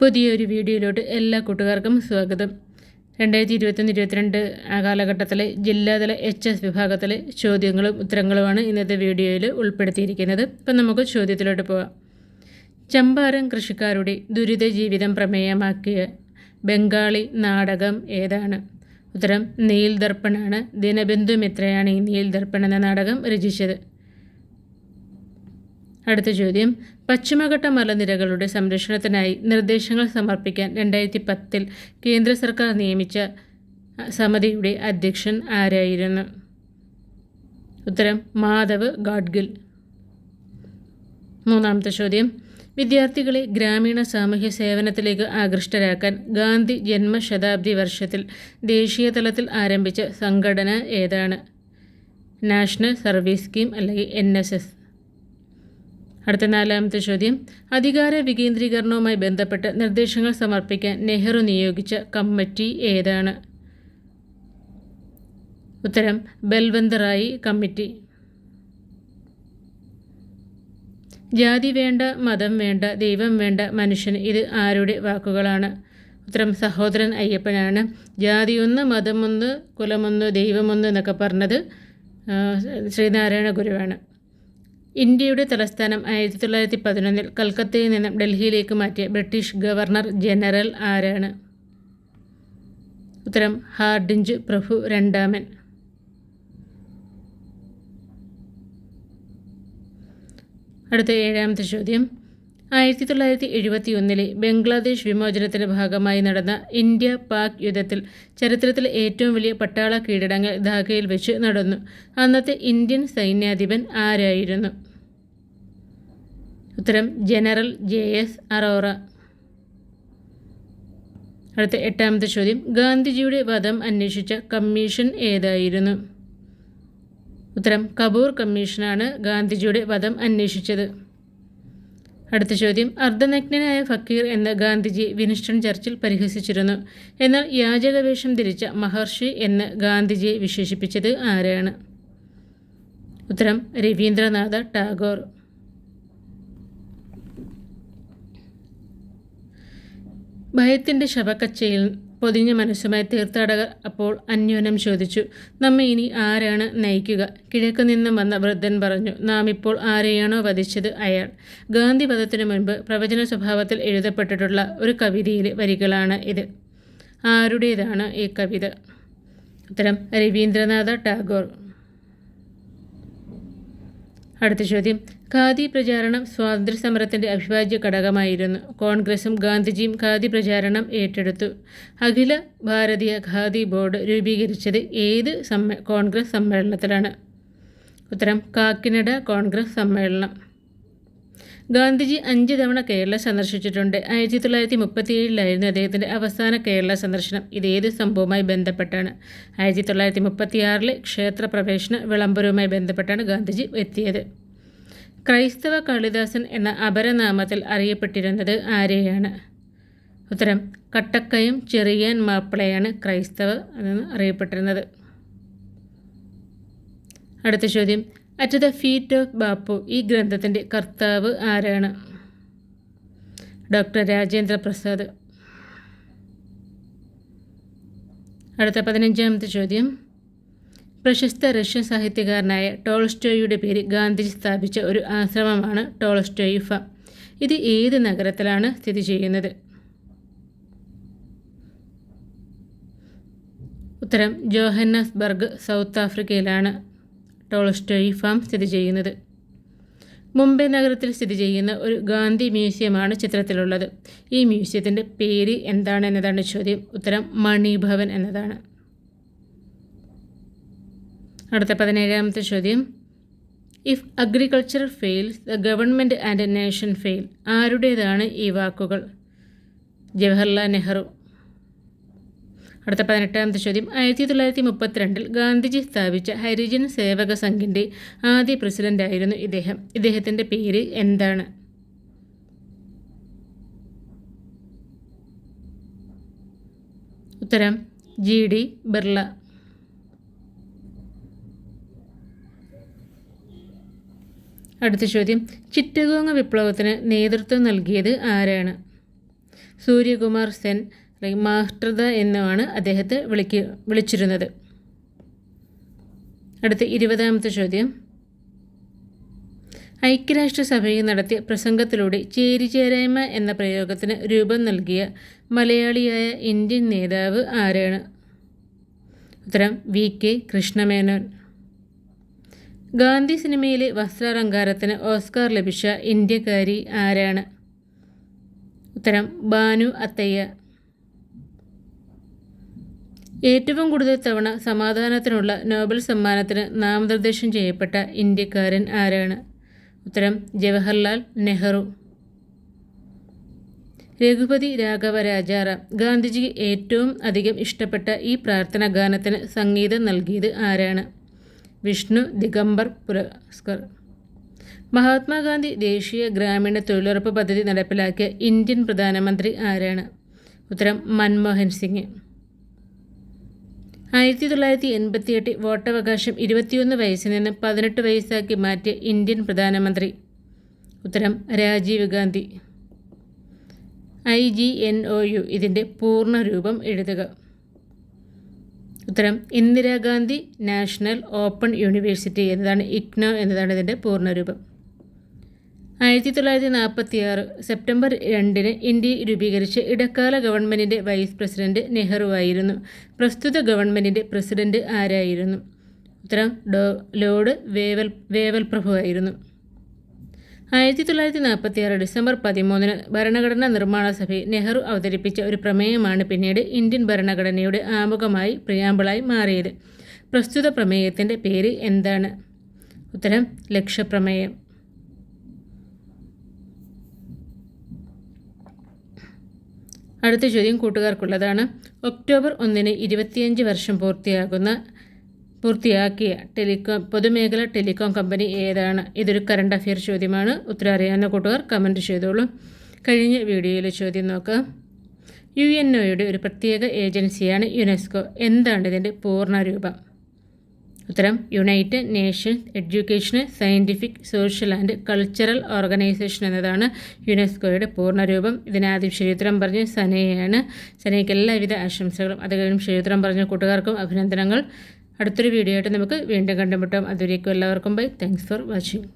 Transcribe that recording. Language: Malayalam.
പുതിയൊരു വീഡിയോയിലോട്ട് എല്ലാ കൂട്ടുകാർക്കും സ്വാഗതം. രണ്ടായിരത്തി ഇരുപത്തൊന്ന് ഇരുപത്തിരണ്ട് കാലഘട്ടത്തിലെ ജില്ലാതല എച്ച് എസ് വിഭാഗത്തിലെ ചോദ്യങ്ങളും ഉത്തരങ്ങളുമാണ് ഇന്നത്തെ വീഡിയോയിൽ ഉൾപ്പെടുത്തിയിരിക്കുന്നത്. ഇപ്പം നമുക്ക് ചോദ്യത്തിലോട്ട് പോവാം. ചമ്പാരൻ കൃഷിക്കാരുടെ ദുരിത ജീവിതം പ്രമേയമാക്കിയ ബംഗാളി നാടകം ഏതാണ്? ഉത്തരം നീൽ ദർപ്പണാണ്. ദിനബന്ധു മിത്രയാണ് ഈ നീൽ ദർപ്പൺ എന്ന നാടകം രചിച്ചത്. അടുത്ത ചോദ്യം പശ്ചിമഘട്ട മലനിരകളുടെ സംരക്ഷണത്തിനായി നിർദ്ദേശങ്ങൾ സമർപ്പിക്കാൻ രണ്ടായിരത്തി പത്തിൽ കേന്ദ്ര സർക്കാർ നിയമിച്ച സമിതിയുടെ അധ്യക്ഷൻ ആരായിരുന്നു? ഉത്തരം മാധവ് ഗാഡ്ഗിൽ. മൂന്നാമത്തെ ചോദ്യം വിദ്യാർത്ഥികളെ ഗ്രാമീണ സാമൂഹ്യ സേവനത്തിലേക്ക് ആകൃഷ്ടരാക്കാൻ ഗാന്ധി ജന്മശതാബ്ദി വർഷത്തിൽ ദേശീയ തലത്തിൽ ആരംഭിച്ച സംഘടന ഏതാണ്? നാഷണൽ സർവീസ് സ്കീം അല്ലെങ്കിൽ എൻ എസ് എസ്. അടുത്ത നാലാമത്തെ ചോദ്യം. അധികാര വികേന്ദ്രീകരണവുമായി ബന്ധപ്പെട്ട് നിർദ്ദേശങ്ങൾ സമർപ്പിക്കാൻ നെഹ്റു നിയോഗിച്ച കമ്മിറ്റി ഏതാണ്? ഉത്തരം ബൽവന്തറായി കമ്മിറ്റി. ജാതി വേണ്ട മതം വേണ്ട ദൈവം വേണ്ട മനുഷ്യന് ഇത് ആരുടെ വാക്കുകളാണ്? ഉത്തരം സഹോദരൻ അയ്യപ്പനാണ്. ജാതിയൊന്ന് മതമൊന്ന് കുലമൊന്ന് ദൈവമൊന്ന് എന്നൊക്കെ പറഞ്ഞത് ശ്രീനാരായണ ഗുരുവാണ്. ഇന്ത്യയുടെ തലസ്ഥാനം ആയിരത്തി തൊള്ളായിരത്തി പതിനൊന്നിൽ കൽക്കത്തയിൽ നിന്നും ഡൽഹിയിലേക്ക് മാറ്റിയ ബ്രിട്ടീഷ് ഗവർണർ ജനറൽ ആരാണ്? ഉത്തരം ഹാർഡിഞ്ച് പ്രഭു രണ്ടാമൻ. അടുത്ത ഏഴാമത്തെ ചോദ്യം. ആയിരത്തി തൊള്ളായിരത്തി എഴുപത്തി ഒന്നിലെ ബംഗ്ലാദേശ് വിമോചനത്തിന്റെ ഭാഗമായി നടന്ന ഇന്ത്യ പാക് യുദ്ധത്തിൽ ചരിത്രത്തിലെ ഏറ്റവും വലിയ പട്ടാള കീഴടങ്ങൾ ധാക്കയിൽ വെച്ച് നടന്നു. അന്നത്തെ ഇന്ത്യൻ സൈന്യാധിപൻ ആരായിരുന്നു? ഉത്തരം ജനറൽ ജെ എസ് അറോറ. അടുത്ത എട്ടാമത്തെ ചോദ്യം ഗാന്ധിജിയുടെ വധം അന്വേഷിച്ച കമ്മീഷൻ ഏതായിരുന്നു? ഉത്തരം കപൂർ കമ്മീഷനാണ് ഗാന്ധിജിയുടെ വധം അന്വേഷിച്ചത്. അടുത്ത ചോദ്യം. അർദ്ധനഗ്നനായ ഫക്കീർ എന്ന് ഗാന്ധിജി വിൻസ്റ്റൺ ചർച്ചിൽ പരിഹസിച്ചിരുന്നു. എന്നാൽ യാചകവേഷം ധരിച്ച മഹർഷി എന്ന് ഗാന്ധിജിയെ വിശേഷിപ്പിച്ചത് ആരാണ്? ഉത്തരം രവീന്ദ്രനാഥ ടാഗോർ. ഭയത്തിന്റെ ശവക്കച്ചയിൽ പൊതിഞ്ഞ മനസ്സുമായി തീർത്ഥാടകർ അപ്പോൾ അന്യോന്യം ചോദിച്ചു നമ്മെ ഇനി ആരാണ് നയിക്കുക? കിഴക്ക് നിന്നും വന്ന വൃദ്ധൻ പറഞ്ഞു നാം ഇപ്പോൾ ആരെയാണോ വധിച്ചത്? അയാൾ ഗാന്ധി വധത്തിനു മുൻപ് പ്രവചന സ്വഭാവത്തിൽ എഴുതപ്പെട്ടിട്ടുള്ള ഒരു കവിതയിലെ വരികളാണ് ഇത്. ആരുടേതാണ് ഈ കവിത? ഉത്തരം രവീന്ദ്രനാഥ ടാഗോർ. അടുത്ത ചോദ്യം. ഖാദി പ്രചാരണം സ്വാതന്ത്ര്യസമരത്തിന്റെ അവിഭാജ്യ ഘടകമായിരുന്നു. കോൺഗ്രസും ഗാന്ധിജിയും ഖാദി പ്രചാരണം ഏറ്റെടുത്തു. അഖില ഭാരതീയ ഖാദി ബോർഡ് രൂപീകരിച്ചത് ഏത് സമ്മേ കോൺഗ്രസ് സമ്മേളനത്തിലാണ്? ഉത്തരം കാക്കിനഡ കോൺഗ്രസ് സമ്മേളനം. ഗാന്ധിജി അഞ്ച് തവണ കേരളം സന്ദർശിച്ചിട്ടുണ്ട്. ആയിരത്തി തൊള്ളായിരത്തി മുപ്പത്തി ഏഴിലായിരുന്നു അദ്ദേഹത്തിന്റെ അവസാന കേരള സന്ദർശനം. ഇത് ഏത് സംഭവവുമായി ബന്ധപ്പെട്ടാണ്? ആയിരത്തി തൊള്ളായിരത്തി മുപ്പത്തി ആറിലെ ക്ഷേത്ര പ്രവേശന വിളംബരവുമായി ബന്ധപ്പെട്ടാണ് ഗാന്ധിജി എത്തിയത്. ക്രൈസ്തവ കാളിദാസൻ എന്ന അപരനാമത്തിൽ അറിയപ്പെട്ടിരുന്നത് ആരെയാണ്? ഉത്തരം കട്ടക്കയും ചെറിയാൻ മാപ്പിളയാണ് ക്രൈസ്തവ എന്ന് അറിയപ്പെട്ടിരുന്നത്. അടുത്ത ചോദ്യം at the feet of Bapu ഈ ഗ്രന്ഥത്തിന്റെ കർത്താവ് ആരാണ്? ഡോക്ടർ രാജേന്ദ്ര പ്രസാദ്. അടുത്ത പതിനഞ്ചാമത്തെ ചോദ്യം. പ്രശസ്ത റഷ്യൻ സാഹിത്യകാരനായ ടോൾസ്റ്റോയുടെ പേര് ഗാന്ധിജി സ്ഥാപിച്ച ഒരു ആശ്രമമാണ് ടോൾസ്റ്റോയിഫ ഇത് ഏത് നഗരത്തിലാണ് സ്ഥിതി ചെയ്യുന്നത്? ഉത്തരം ജോഹന്നസ്ബർഗ് സൗത്ത് ആഫ്രിക്കയിലാണ്. ടോൾസ്റ്റോയി ഫാം സ്ഥിതി ചെയ്യുന്നത്. മുംബൈ നഗരത്തിൽ സ്ഥിതി ചെയ്യുന്ന ഒരു ഗാന്ധി മ്യൂസിയമാണ് ചിത്രത്തിലുള്ളത്. ഈ മ്യൂസിയത്തിന്റെ പേര് എന്താണ് എന്നതാണ് ചോദ്യം. ഉത്തരം മണിഭവൻ എന്നതാണ്. അടുത്ത പതിനേഴാമത്തെ ചോദ്യം. If agriculture fails the government and nation fail ആരുടേതാണ് ഈ വാക്കുകൾ? ജവഹർലാൽ നെഹ്റു. അടുത്ത പതിനെട്ടാമത്തെ ചോദ്യം ആയിരത്തി തൊള്ളായിരത്തി മുപ്പത്തിരണ്ടിൽ ഗാന്ധിജി സ്ഥാപിച്ച ഹരിജൻ സേവക സംഘിന്റെ ആദ്യ പ്രസിഡന്റായിരുന്നു ഇദ്ദേഹം. ഇദ്ദേഹത്തിന്റെ പേര് എന്താണ്? ഉത്തരം ജി ഡി ബിർള. അടുത്ത ചോദ്യം ചിറ്റഗോങ് വിപ്ലവത്തിന് നേതൃത്വം നൽകിയത് ആരാണ്? സൂര്യകുമാർ സെൻ മാസ്റ്റർദ എന്നുമാണ് അദ്ദേഹത്തെ വിളിക്ക വിളിച്ചിരുന്നത്. അടുത്ത ഇരുപതാമത്തെ ചോദ്യം. ഐക്യരാഷ്ട്രസഭയിൽ നടത്തിയ പ്രസംഗത്തിലൂടെ ചേരിചേരായ്മ എന്ന പ്രയോഗത്തിന് രൂപം നൽകിയ മലയാളിയായ ഇന്ത്യൻ നേതാവ് ആരാണ്? ഉത്തരം വി കെ കൃഷ്ണമേനോൻ. ഗാന്ധി സിനിമയിലെ വസ്ത്രാലങ്കാരത്തിന് ഓസ്കാർ ലഭിച്ച ഇന്ത്യക്കാരി ആരാണ്? ഉത്തരം ബാനു അത്തയ്യ. ഏറ്റവും കൂടുതൽ തവണ സമാധാനത്തിനുള്ള നോബൽ സമ്മാനത്തിന് നാമനിർദ്ദേശം ചെയ്യപ്പെട്ട ഇന്ത്യക്കാരൻ ആരാണ്? ഉത്തരം ജവഹർലാൽ നെഹ്റു. രഘുപതി രാഘവ രാജാറാം ഗാന്ധിജിക്ക് ഏറ്റവും അധികം ഇഷ്ടപ്പെട്ട ഈ പ്രാർത്ഥന ഗാനത്തിന് സംഗീതം നൽകിയത് ആരാണ്? വിഷ്ണു ദിഗംബർ പുരസ്കർ. മഹാത്മാഗാന്ധി ദേശീയ ഗ്രാമീണ തൊഴിലുറപ്പ് പദ്ധതി നടപ്പിലാക്കിയ ഇന്ത്യൻ പ്രധാനമന്ത്രി ആരാണ്? ഉത്തരം മൻമോഹൻ സിംഗ്. ആയിരത്തി തൊള്ളായിരത്തി എൺപത്തിയെട്ടിൽ വോട്ടവകാശം ഇരുപത്തിയൊന്ന് വയസ്സിൽ നിന്ന് പതിനെട്ട് വയസ്സാക്കി മാറ്റിയ ഇന്ത്യൻ പ്രധാനമന്ത്രി. ഉത്തരം Rajiv Gandhi. I G N O U ഇതിന്റെ പൂർണ രൂപം എഴുതുക. ഉത്തരം ഇന്ദിരാഗാന്ധി നാഷണൽ ഓപ്പൺ യൂണിവേഴ്സിറ്റി എന്നതാണ് ഇഗ്നോ എന്നതാണ് ഇതിന്റെ പൂർണരൂപം. ആയിരത്തി തൊള്ളായിരത്തി നാൽപ്പത്തി ആറ് സെപ്റ്റംബർ രണ്ടിന് ഇന്ത്യ രൂപീകരിച്ച ഇടക്കാല ഗവൺമെന്റിന്റെ വൈസ് പ്രസിഡന്റ് നെഹ്റു ആയിരുന്നു. പ്രസ്തുത ഗവൺമെന്റിന്റെ പ്രസിഡന്റ് ആരായിരുന്നു? ഉത്തരം ഡോ ലോർഡ് വേവൽ വേവൽ പ്രഭു ആയിരുന്നു. ആയിരത്തി തൊള്ളായിരത്തി നാൽപ്പത്തി ആറ് ഡിസംബർ പതിമൂന്നിന് ഭരണഘടനാ നിർമ്മാണ സഭയിൽ നെഹ്റു അവതരിപ്പിച്ച ഒരു പ്രമേയമാണ് പിന്നീട് ഇന്ത്യൻ ഭരണഘടനയുടെ ആമുഖമായി പ്രിയാമ്പിളായി മാറിയത്. പ്രസ്തുത പ്രമേയത്തിന്റെ പേര് എന്താണ്? ഉത്തരം ലക്ഷ്യപ്രമേയം അടുത്ത ചോദ്യം കൂട്ടുകാർക്കുള്ളതാണ്. ഒക്ടോബർ ഒന്നിന് ഇരുപത്തിയഞ്ച് വർഷം പൂർത്തിയാകുന്ന പൂർത്തിയാക്കിയ ടെലികോം പൊതുമേഖല ടെലികോം കമ്പനി ഏതാണ്? ഇതൊരു കറണ്ട് അഫയർ ചോദ്യമാണ്. ഉത്തരം അറിയാവുന്ന കൂട്ടുകാർ കമന്റ് ചെയ്തോളൂ. കഴിഞ്ഞ വീഡിയോയിലെ ചോദ്യം നോക്കാം. യു എൻ ഒയുടെ ഒരു പ്രത്യേക ഏജൻസിയാണ് യുനെസ്കോ. എന്താണ് ഇതിന്റെ പൂർണരൂപം ഉത്തരം united nations educational scientific social and cultural organisation എന്നതാണ് യുനെസ്കോയുടെ പൂർണരൂപം. ഇതിനാദ്യം ശരിയുത്തരം പറഞ്ഞ് സനയാണ്. സനയ്ക്ക് എല്ലാവിധ ആശംസകളും. അത് കഴിഞ്ഞും ശരിയുത്തരം പറഞ്ഞ കൂട്ടുകാർക്കും അഭിനന്ദനങ്ങൾ. അടുത്തൊരു വീഡിയോ ആയിട്ട് നമുക്ക് വീണ്ടും കണ്ടുമുട്ടാം. അതുവരേക്കും എല്ലാവർക്കും ബൈ താങ്ക്സ് ഫോർ വാച്ചിങ്